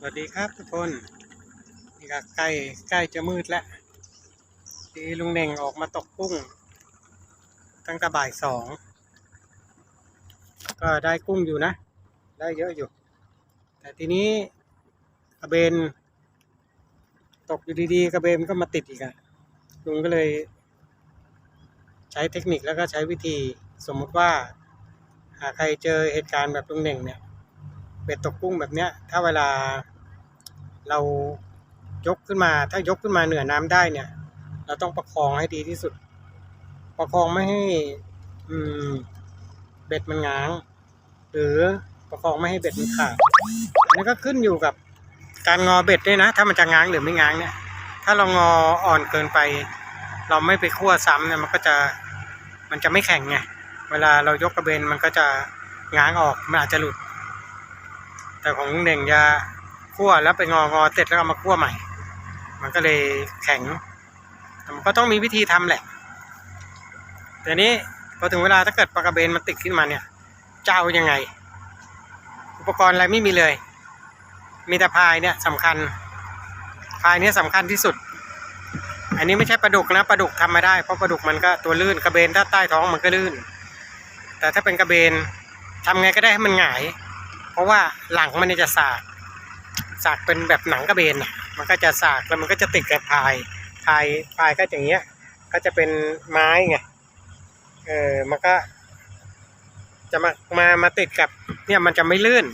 สวัสดีครับทุกคนนี่ก็ใกล้ใกล้จะมืดแล้วทีลุงเน่งออกมาตกกุ้ง ตั้งแต่บ่ายสองก็ได้กุ้งอยู่นะ ได้เยอะอยู่ แต่ทีนี้กระเบน ตกอยู่ดีๆกระเบนก็มาติดอีกอะลุงก็เลย ใช้เทคนิคแล้วก็ใช้วิธีสมมุติว่า หากใครเจอเหตุการณ์แบบลุงเน่งเนี่ย บ็ดตกกุ้งแบบเนี้ย ถ้าเวลาเรายกขึ้นมา ถ้ายกขึ้นมาเหนือน้ำได้เนี่ย เราต้องประคองให้ดีที่สุด ประคองไม่ให้อืมเบ็ดมันง้าง หรือประคองไม่ให้เบ็ดมันขาดอันนี้ก็ขึ้นอยู่กับการงอเบ็ดด้วยนะ ถ้ามันจะง้างหรือไม่ง้างเนี่ย ถ้าเรางออ่อนเกินไป เราไม่ไปคั่วซ้ำเนี่ยมันก็จะมันจะไม่แข็งไงเวลาเรายกกระเบนมันก็จะง้างออกมันอาจจะหลุด แต่ของลุงเด่งจะคั่วแล้วไปงองอเสร็จแล้วเอามาคั่วใหม่ มันก็เลยแข็งมันก็ต้องมีวิธีทำแหละแต่นี้พอถึงเวลาถ้าเกิดปลากระเบนมันติดขึ้นมาเนี่ยจะเอายังไง อุปกรณ์อะไรไม่มีเลย มีแต่พายเนี่ยสำคัญ พายเนี่ยสำคัญที่สุด อันนี้ไม่ใช่ปลาดุกนะปลาดุกทำไม่ได้เพราะปลาดุกมันก็ตัวลื่นกระเบนถ้าใต้ท้องมันก็ลื่น แต่ถ้าเป็นกระเบนทำไงก็ได้ให้มันหงาย ราะว่าหลังมันจะสากสากเป็นแบบหนังกระเบนมันก็จะสากแล้วมันก็จะติดกับพายพายพายก็อย่างเงี้ย ก็จะเป็นไม้ไงเออมันก็ จะมามามาติดกับ เนี่ยมันจะไม่ลื่น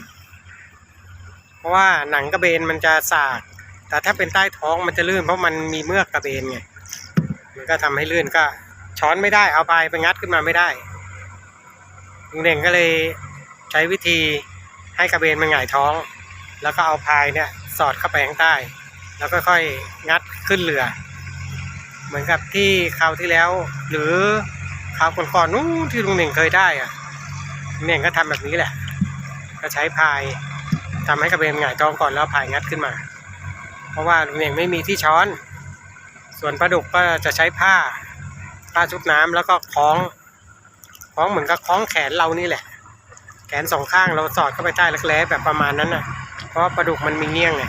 เพราะว่าหนังกระเบนมันจะสาก แต่ถ้าเป็นใต้ท้องมันจะลื่น เพราะมันมีเมือกกระเบนไงมันก็ทำให้ลื่นก็ ช้อนไม่ได้เอาพายไปงัดขึ้นมาไม่ได้ลุงเด่งก็เลยใช้วิธี ให้กระเบนมันหงายท้อง แล้วก็เอาพายเนี่ยสอดเข้าไปข้างใต้ แล้วก็ค่อยงัดขึ้นเรือ เหมือนกับที่คราวที่แล้ว หรือคราวก่อนๆนู้นที่ลุงเน่งเคยได้อะลุงเน่งก็ทำแบบนี้แหละ ก็ใช้พายทำให้กระเบนหงายท้องก่อนแล้วพายงัดขึ้นมา เพราะว่าลุงเน่งไม่มีที่ช้อน ส่วนปลาดุกก็จะใช้ผ้าผ้าชุบน้ำแล้วก็คล้องคล้องเหมือนกับคล้องแขนเรานี่แหละ แขนสองข้างเราสอดเข้าไปใต้รักแร้แบบประมาณนั้นน่ะ เพราะว่าปลาดุกมันมีเงี้ยงไง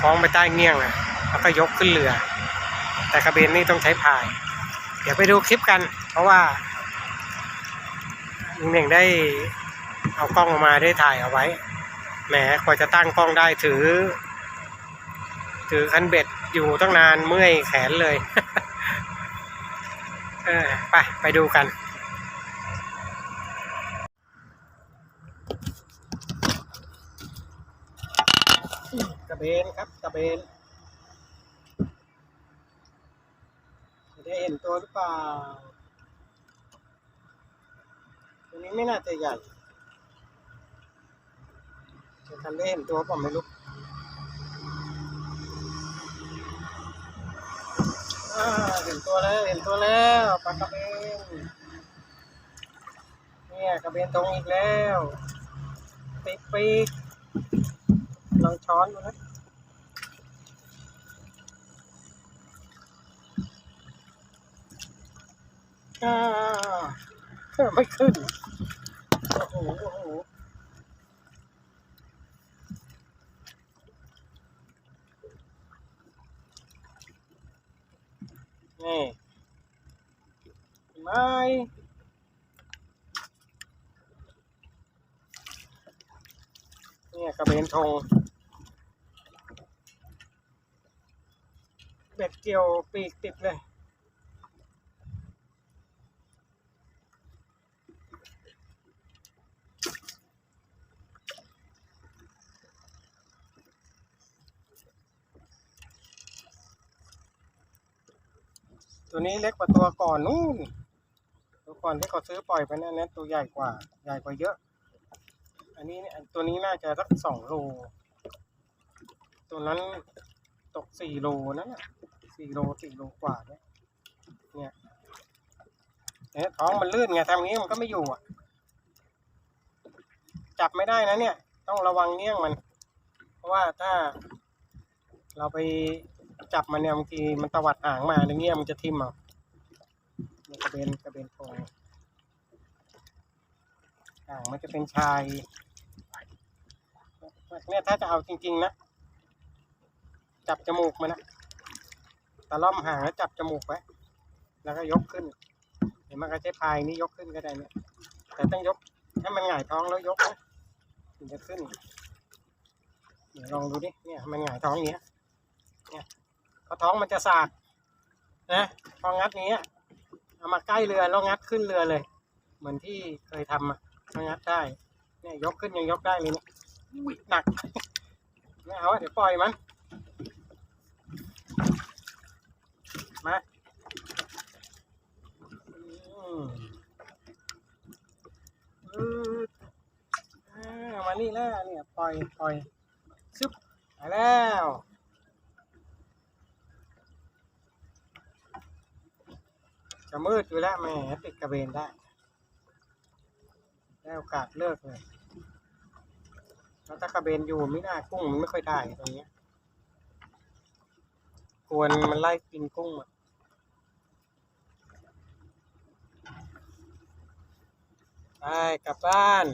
คล้องไปใต้เงี้ยงอะแล้วก็ยกขึ้นเรือ แต่กระเบนนี่ต้องใช้พาย เดี๋ยวไปดูคลิปกัน เพราะว่าลุงเน่งได้เอากล้องออกมาได้ถ่ายเอาไว้ แหมกว่าจะตั้งกล้องได้ถือ ถือคันเบ็ดอยู่ตั้งนานเมื่อยแขนเลย เออไป ไปดูกัน กระเบนครับกระเบนจะได้เห็นตัวหรือเปล่า ตัวนี้ไม่น่าจะใหญ่จะทำได้เห็นตัวเปล่าไม่รู้เห็นตัวแล้วเห็นตัวแล้วปลากระเบนเนี่ยกระเบนตรงอีกแล้ว ปีกปีกลองช้อนดูนะอ่าไม่ขึ้น โอ้โหโอ้โหนี่เห็นไหม เนี่ยกระเบนธงเบ็ดเกี่ยวปีกติดเลย ตัวนี้เล็กกว่าตัวก่อนนู่น ตัวก่อนที่เขาซื้อปล่อยไปนั่นนะตัวใหญ่กว่า ใหญ่กว่าเยอะ อันนี้เนี่ยตัวนี้น่าจะสักสองโล ตัวนั้นตกสี่โลนั่นน่ะสี่โลสี่โลกว่าเนี่ยเนี่ยเนี่ยท้องมันลื่นไงทำงี้มันก็ไม่อยู่อะ จับไม่ได้นะเนี่ย ต้องระวังเงี้ยงมัน เพราะว่าถ้า เราไปจับมันเนี่ยบางทีมันตวัดหางมาในเงี้ยมันจะทิ่มเอาเนี่ยกระเบนกระเบนโพงหางมันจะเป็นชาย เนี่ยถ้าจะเอาจริง ๆ นะ จับจมูกมันนะตะล่อมห่างแล้วจับจมูกไว้แล้วก็ยกขึ้นเห็นมันก็ใช้พายนี้ยกขึ้นก็ได้เนี่ย แต่ต้องยกให้มันหงายท้องแล้วยกนะถึงจะขึ้นเดี๋ยวลองดูดิเนี่ยมันหงายท้องอย่างเงี้ยเนี่ยพอท้องมันจะสากนะพองัดอย่างเงี้เอามาใกล้เรือแล้วงัดขึ้นเรือเลย เหมือนที่เคยทำอะมันงัดได้เนี่ยยกขึ้นยังยกได้เลยเนี่ย อุ้ยหนักไม่เอาอะเดี๋ยวปล่อยมันมาอืมอืดอ่ามานี่แล้วเนี่ยปล่อยปล่อยซึบไปแล้วจะมืดอยู่แล้วแหมติดกระเบนได้ได้โอกาสเลิกเลย แล้วถ้ากระเบนอยู่ไม่น่ากุ้งมันไม่ค่อยได้ตรงนี้ยกวนมันไล่กินกุ้งอะไปกลับบ้าน